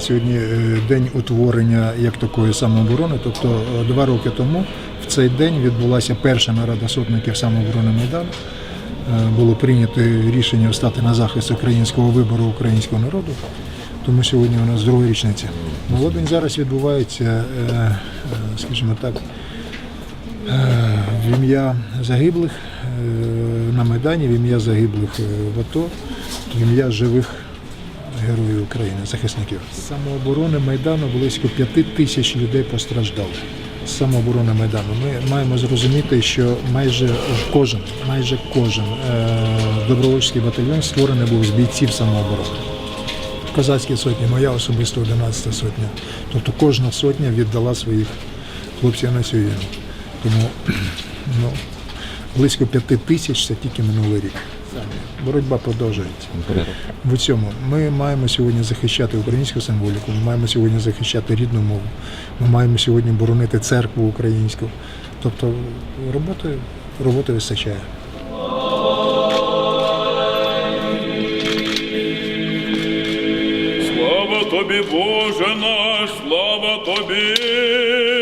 Сьогодні е, день утворення як такої самооборони. Тобто е, два роки тому в цей день відбулася перша нарада сотників самооборони Майдану. Е, Було прийнято рішення встати на захист українського вибору українського народу. Тому сьогодні у нас друга річниця. Молодень зараз відбувається, скажімо так, в ім'я загиблих на Майдані, в ім'я загиблих в АТО, в ім'я живих героїв України, захисників. З самооборони Майдану близько п'яти тисяч людей постраждало. З самооборони Майдану. Ми маємо зрозуміти, що майже кожен, майже кожен е, добровольчий батальйон створений був з бійців самооборони. Козацькі сотні, моя особисто 11 сотня. Тобто кожна сотня віддала своїх хлопців на цю війну. Тому ну, близько п'яти тисяч це тільки минулий рік. Боротьба продовжується. В цьому ми маємо сьогодні захищати українську символіку, ми маємо сьогодні захищати рідну мову, ми маємо сьогодні боронити церкву українську. Тобто роботи, роботи вистачає. Слава тобі, Боже наш, слава тобі.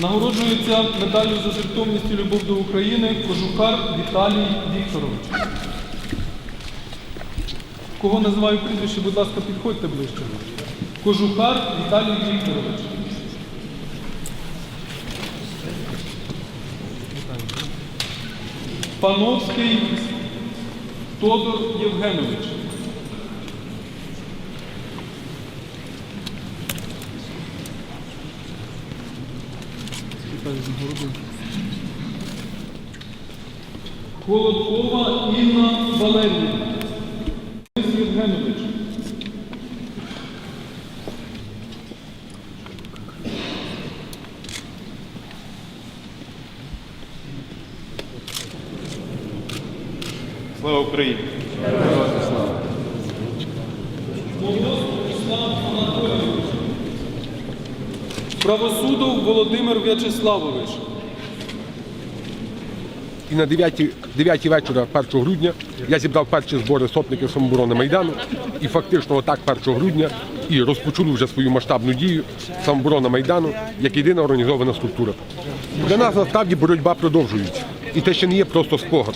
Нагороджується медаллю за жертовність і любов до України Кожухар Віталій Вікторович. Кого називаю прізвище, будь ласка, підходьте ближче. Кожухар Віталій Вікторович. Пановський Тодор Євгенович. Холодкова Інна Валеріївна. Денис Євгенович. Слава Україні! Правосудов Володимир В'ячеславович. І на 9, 9 вечора 1 грудня я зібрав перші збори сотників самооборони Майдану. І фактично отак 1 грудня і розпочали вже свою масштабну дію самооборона Майдану як єдина організована структура. Для нас насправді боротьба продовжується. І те ще не є просто спогад.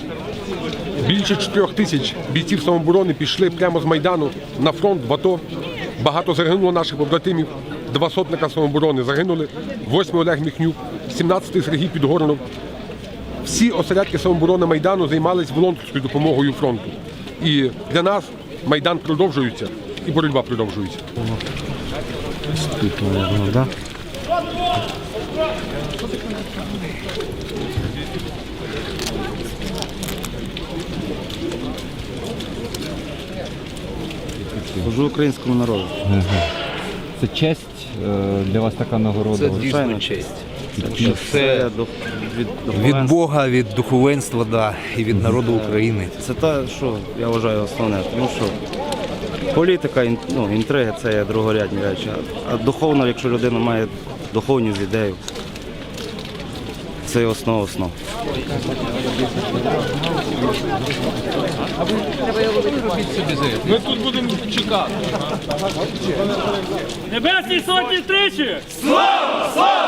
Більше 4 тисяч бійців самооборони пішли прямо з Майдану на фронт в АТО. Багато загинуло наших побратимів. Два сотника самооборони загинули. Восьмий Олег Міхнюк, 17-й Сергій Підгорнов. Всі осередки самооборони Майдану займалися волонтерською допомогою фронту. І для нас Майдан продовжується і боротьба продовжується. Служу українському народу. Це честь для вас така нагорода. Це дійсно честь. Це Це від, від. Бога, від духовенства, да, і від народу України. Це те, що я вважаю основне, тому що політика, ну, інтриги це є другорядні речі. А духовно, якщо людина має духовність ідею, це основа основ. Ми тут будемо чекати. Небесні сотні тричі! Слава! Слава!